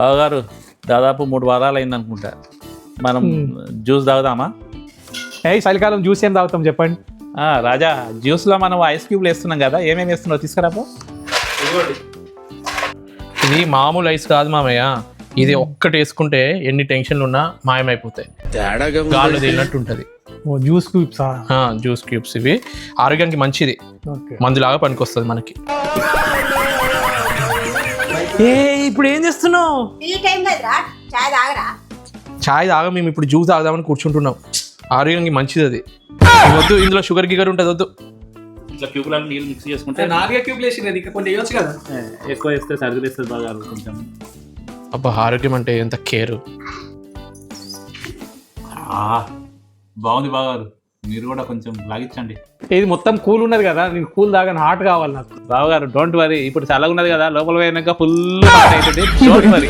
బావగారు దాదాపు మూడు వారాలు అయింది అనుకుంటా. మనం జ్యూస్ తాగుదామా? ఏ చలికాలం జ్యూస్ ఏం తాగుతాం చెప్పండి. ఆ, రాజా జ్యూస్లో మనం ఐస్ క్యూబ్లు వేస్తున్నాం కదా ఏమేమి వేస్తున్నావు తీసుకురాపో? ఇది మామూలు ఐస్ కాదు మామయ్య. ఇది ఒక్కటి వేసుకుంటే ఎన్ని టెన్షన్లు ఉన్నా మాయమైపోతాయి. ఉంటుంది. ఓ జ్యూస్ క్యూబ్సా? జ్యూస్ క్యూబ్స్ ఇవి. ఆరోగ్యానికి మంచిది. ఓకే. మందులాగా పనికొస్తుంది మనకి. ఏ ఇప్పుడు ఏం చేస్తున్నావు? ఈ టైం కదరా చాయ్ తాగరా? చాయ్ తాగా మేము ఇప్పుడు జ్యూస్ తాగుదామని కూర్చుంటున్నాం. ఆరోగ్యానికి మంచిది అది. వద్దు ఇందులో షుగర్ గిగర్ ఉంటుంది వద్దు. ఇట్లా క్యూబ్లలో నీళ్ళు మిక్స్ చేసుకుంటే నాలుగే క్యూబ్లు వేసింది ఇంకా కొన్ని వేయొచ్చు కదా? ఏ, ఎక్కువ వేస్తే సర్ది వేస్తుంది బాగా కొంచెం అబ్బా ఆరోగ్యం అంటే ఎంత కేర్. ఆ, బాగుంది బాగారు. మీరు కూడా కొంచెం లాగించండి. ఇది మొత్తం కూల్ ఉన్నది కదా నేను కూల్ తాగని హాట్ కావాలి నాకు. బావగారు డోంట్ వరీ ఇప్పుడు చల్లగా ఉన్నది కదా లోపల పోయినాక ఫుల్ అవుతుంది. Don't worry